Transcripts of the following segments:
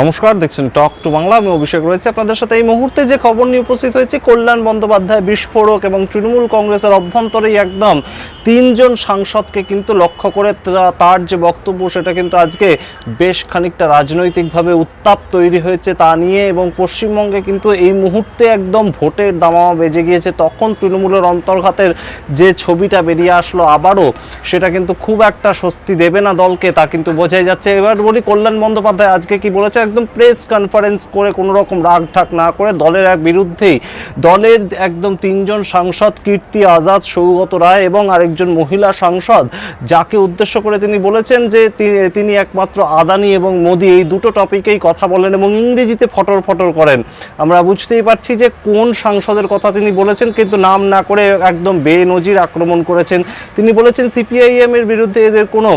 নমস্কার, দেখছেন talk to Bangla আমি অভিষেক রয়েছে আপনাদের সাথে। এই মুহূর্তে যে খবর নিয়ে উপস্থিত হয়েছে, কল্যাণ বন্দ্যোপাধ্যায় বিস্ফোরক এবং তৃণমূল কংগ্রেসের অভ্যন্তরেই একদম তিনজন সাংসদকে কিন্তু লক্ষ্য করে তার যে বক্তব্য, সেটা কিন্তু আজকে বেশ খানিকটা রাজনৈতিকভাবে উত্তাপ তৈরি হয়েছে তা নিয়ে এবং পশ্চিমবঙ্গে কিন্তু এই মুহূর্তে একদম ভোটের দামামা বেজে গিয়েছে। তখন তৃণমূলের অন্তর্ঘাতের যে ছবিটা বেরিয়ে আসলো আবারও, সেটা কিন্তু খুব একটা স্বস্তি দেবে না দলকে, তা কিন্তু বোঝাই যাচ্ছে। এবার বলি, কল্যাণ বন্দ্যোপাধ্যায় আজকে কি বলেছে? একদম প্রেস কনফারেন্স করে কোনো রকম রাগ ঠাক না করে দলের এক বিরুদ্ধেই দলের একদম তিনজন সাংসদ কীর্তি আজাদ, সৌগত রায় এবং আরেকজন মহিলা সাংসদ, যাকে উদ্দেশ্য করে তিনি বলেছেন যে তিনি একমাত্র আদানি এবং মোদি, এই দুটো টপিকেই কথা বলেন এবং ইংরেজিতে ফটর ফটর করেন। আমরা বুঝতেই পারছি যে কোন সাংসদের কথা তিনি বলেছেন, কিন্তু নাম না করে একদম বেনজির আক্রমণ করেছেন। তিনি বলেছেন সিপিআইএম এর বিরুদ্ধে এদের কোনো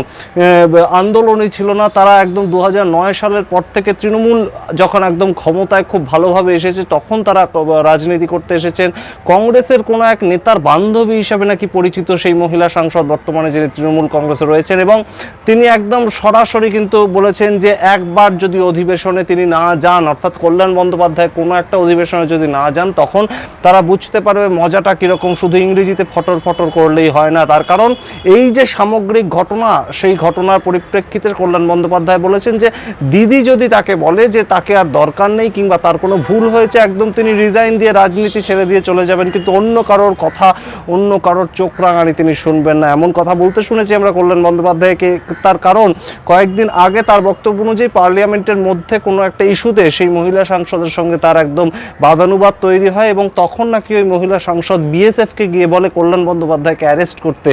আন্দোলনই ছিল না। তারা একদম দু হাজার নয় সালের পর থেকে তৃণমূল যখন একদম ক্ষমতায় খুব ভালোভাবে এসেছে, তখন তারা রাজনীতি করতে এসেছেন। কংগ্রেসের কোনো এক নেতার বান্ধবী হিসাবে নাকি পরিচিত সেই মহিলা সাংসদ বর্তমানে যিনি তৃণমূল কংগ্রেসে রয়েছেন এবং তিনি একদম সরাসরি কিন্তু বলেছেন যে একবার যদি অধিবেশনে তিনি না যান, অর্থাৎ কল্যাণ বন্দ্যোপাধ্যায় কোনো একটা অধিবেশনে যদি না যান, তখন তারা বুঝতে পারবে মজাটা কীরকম, শুধু ইংরেজিতে ফটর ফটর করলেই হয় না। তার কারণ এই যে সামগ্রিক ঘটনা, সেই ঘটনার পরিপ্রেক্ষিতে কল্যাণ বন্দ্যোপাধ্যায় বলেছেন যে, দিদি যদি তাকে বলে যে তাকে আর দরকার নেই কিংবা তার কোনো ভুল হয়েছে, একদম তিনি রিজাইন দিয়ে রাজনীতি ছেড়ে দিয়ে চলে যাবেন, কিন্তু অন্য কারোর কথা, অন্য কারোর চোখ রাঙানি তিনি শুনবেন না। এমন কথা বলতে শুনেছি আমরা কল্যাণ বন্দ্যোপাধ্যায়কে। তার কারণ, কয়েকদিন আগে তার বক্তব্য অনুযায়ী পার্লামেন্টের মধ্যে কোনো একটা ইস্যুতে সেই মহিলা সাংসদের সঙ্গে তার একদম বাদানুবাদ তৈরি হয় এবং তখন নাকি ওই মহিলা সাংসদ বিএসএফকে গিয়ে বলে কল্যাণ বন্দ্যোপাধ্যায়কে অ্যারেস্ট করতে।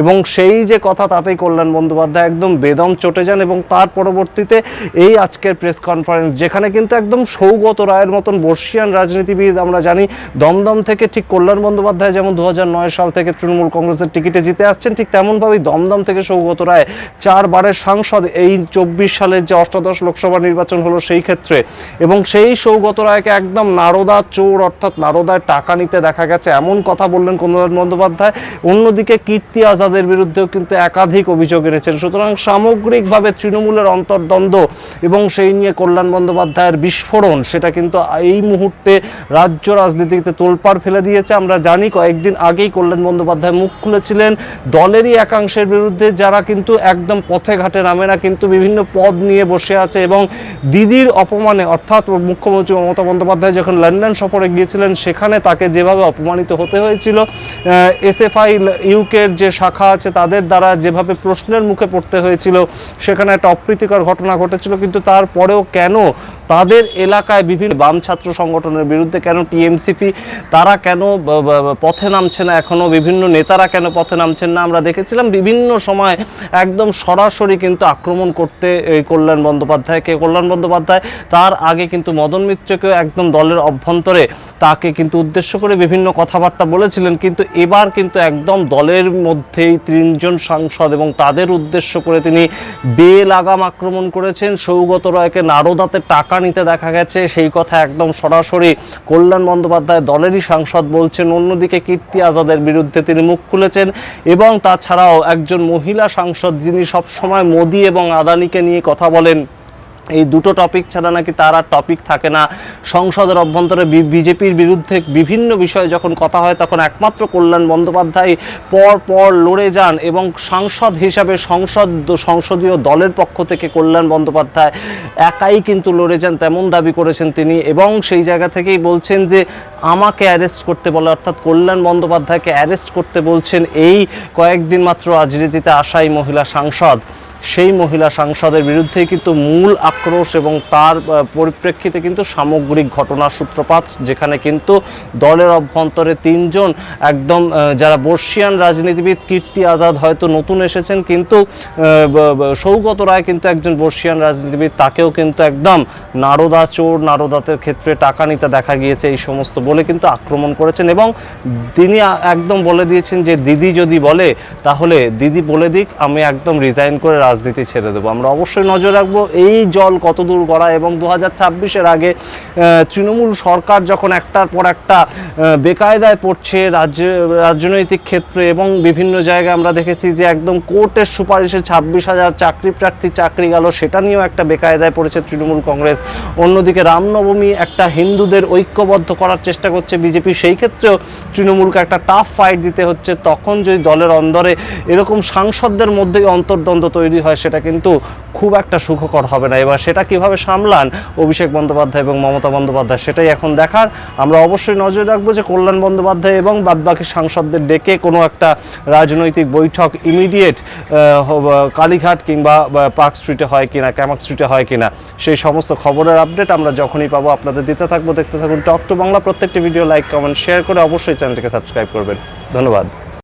এবং সেই যে কথা তাতেই কল্যাণ বন্দ্যোপাধ্যায় একদম বেদম চটে যান এবং তার পরবর্তীতে এই আজকের প্রেস কনফারেন্স, যেখানে কিন্তু একদম সৌগত রায়ের মতন বর্ষিয়ান রাজনীতিবিদ আমরা জানি, দমদম থেকে ঠিক কল্যাণ বন্দ্যোপাধ্যায় যেমন দু হাজার নয় সাল থেকে তৃণমূল কংগ্রেসের টিকিটে জিতে আসছেন, ঠিক তেমনভাবেই দমদম থেকে সৌগত রায় চারবারের সাংসদ, এই চব্বিশ সালের যে অষ্টাদশ লোকসভা নির্বাচন হলো সেই ক্ষেত্রে। এবং সেই সৌগত রায়কে একদম নারদা চোর, অর্থাৎ নারদায় টাকা নিতে দেখা গেছে, এমন কথা বললেন কল্যাণ বন্দ্যোপাধ্যায়। অন্যদিকে কীর্তি আজাদের বিরুদ্ধেও কিন্তু একাধিক অভিযোগ এনেছেন। সুতরাং সামগ্রিকভাবে তৃণমূলের অন্তর্দ্বন্দ্ব এবং সেই নিয়ে কল্যাণ বন্দ্যোপাধ্যায়ের বিস্ফোরণ, সেটা কিন্তু এই মুহূর্তে রাজ্য রাজনীতিতে তোলপাড় ফেলে দিয়েছে। আমরা জানি কয়েকদিন আগেই কল্যাণ বন্দ্যোপাধ্যায় মুখ খুলেছিলেন। দলেরই একাংশের বিরুদ্ধে যারা কিন্তু একদম পথে ঘাটে নামে না, কিন্তু বিভিন্ন পদ নিয়ে বসে আছে এবং দিদির অপমানে, অর্থাৎ মুখ্যমন্ত্রী মমতা বন্দ্যোপাধ্যায় যখন লন্ডন সফরে গিয়েছিলেন, সেখানে তাকে যেভাবে অপমানিত হতে হয়েছিল এসএফআই ইউকের যে শাখা আছে, তাদের দ্বারা যেভাবে প্রশ্নের মুখে পড়তে হয়েছিল, সেখানে একটা অপ্রীতিকর ঘটনা ঘটেছিল, কিন্তু তারপরেও কেন তাদের এলাকায় বিভিন্ন বাম ছাত্র সংগঠনের বিরুদ্ধে কেন টিএমসিপি, তারা কেন ব- ব- ব- পথে নামছে না? এখনও বিভিন্ন নেতারা কেন পথে নামছেন না? আমরা দেখেছিলাম বিভিন্ন সময় একদম সরাসরি কিন্তু আক্রমণ করতে এই কল্যাণ বন্দ্যোপাধ্যায়কে কল্যাণ বন্দ্যোপাধ্যায় তার আগে কিন্তু মদন মিত্রকেও একদম দলের অভ্যন্তরে তাকে কিন্তু উদ্দেশ্য করে বিভিন্ন কথাবার্তা বলেছিলেন। কিন্তু এবার কিন্তু একদম দলের মধ্যেই তিনজন সাংসদ এবং তাদের উদ্দেশ্য করে তিনি বেলাগাম আক্রমণ করেছেন। সৌগত রায়কে নারদাতে টাকা নিতে দেখা গেছে। সেই কথা একদম সরাসরি কল্যাণ বন্দ্যোপাধ্যায় দলেরই সাংসদ বলছেন। অন্যদিকে কীর্তি আজাদের বিরুদ্ধে তিনি মুখ খুলেছেন এবং তাছাড়াও একজন মহিলা সাংসদ যিনি সবসময় মোদি এবং আদানিকে নিয়ে কথা বলেন। এই দুটো টপিক ছাড়া নাকি তার আর টপিক থাকে না। সংসদের অভ্যন্তরে বিজেপির বিরুদ্ধে বিভিন্ন বিষয়ে যখন কথা হয়, তখন একমাত্র কল্যাণ বন্দ্যোপাধ্যায় পর পর লড়ে যান এবং সাংসদ হিসাবে সংসদ সংসদীয় দলের পক্ষ থেকে কল্যাণ বন্দ্যোপাধ্যায় একাই কিন্তু লড়ে যান, তেমন দাবি করেছেন তিনি এবং সেই জায়গা থেকেই বলছেন যে, আমাকে অ্যারেস্ট করতে বলে, অর্থাৎ কল্যাণ বন্দ্যোপাধ্যায়কে অ্যারেস্ট করতে বলছেন এই কয়েকদিন মাত্র রাজনীতিতে আসা এই মহিলা সাংসদ। সেই মহিলা সাংসদের বিরুদ্ধেই কিন্তু মূল আক্রোশ এবং তার পরিপ্রেক্ষিতে কিন্তু সামগ্রিক ঘটনার সূত্রপাত, যেখানে কিন্তু দলের অভ্যন্তরে তিনজন একদম যারা বর্ষিয়ান রাজনীতিবিদ কীর্তি আজাদ হয়তো নতুন এসেছেন, কিন্তু সৌগত রায় কিন্তু একজন বর্ষিয়ান রাজনীতিবিদ, তাকেও কিন্তু একদম নারদা চোর নারদাতের ক্ষেত্রে টাকা নিতে দেখা গিয়েছে এই সমস্ত বলে কিন্তু আক্রমণ করেছেন এবং তিনি একদম বলে দিয়েছেন যে, দিদি যদি বলে, তাহলে দিদি বলে দিক, আমি একদম রিজাইন করে রাজনীতি ছেড়ে দেবো। আমরা অবশ্যই নজর রাখব এই জল কতদূর গড়া এবং দু হাজার ছাব্বিশের আগে তৃণমূল সরকার যখন একটার পর একটা বেকায়দায় পড়ছে রাজ্য, রাজনৈতিক ক্ষেত্রে এবং বিভিন্ন জায়গায় আমরা দেখেছি যে একদম কোর্টের সুপারিশে ছাব্বিশ হাজার চাকরি প্রার্থী চাকরি গেল, সেটা নিয়েও একটা বেকায়দায় পড়েছে তৃণমূল কংগ্রেস। অন্যদিকে রামনবমী একটা হিন্দুদের ঐক্যবদ্ধ করার চেষ্টা করছে বিজেপি, সেই ক্ষেত্রেও তৃণমূলকে একটা টাফ ফাইট দিতে হচ্ছে। তখন যদি দলের অন্দরে এরকম সাংসদদের মধ্যেই অন্তর্দ্বন্দ্ব তৈরি হয় সেটা কিন্তু খুব একটা সুখকর হবে না। এবার সেটা কীভাবে সামলান? অভিষেক বন্দ্যোপাধ্যায় এবং মমতা বন্দ্যোপাধ্যায়, সেটাই এখন দেখার। আমরা অবশ্যই নজর রাখব যে কল্যাণ বন্দ্যোপাধ্যায় এবং বাদবাকি সাংসদদের ডেকে কোনো একটা রাজনৈতিক বৈঠক ইমিডিয়েট কালীঘাট কিংবা পার্ক স্ট্রিটে হয় কিনা, ক্যামাক স্ট্রিটে হয় কিনা, সেই সমস্ত খবরের আপডেট আমরা যখনই পাবো আপনাদের দিতে থাকব। দেখতে থাকুন টক টু বাংলা প্রত্যেকটি ভিডিও, লাইক, কমেন্ট শেয়ার করে অবশ্যই চ্যানেলটিকে সাবস্ক্রাইব করবেন। ধন্যবাদ।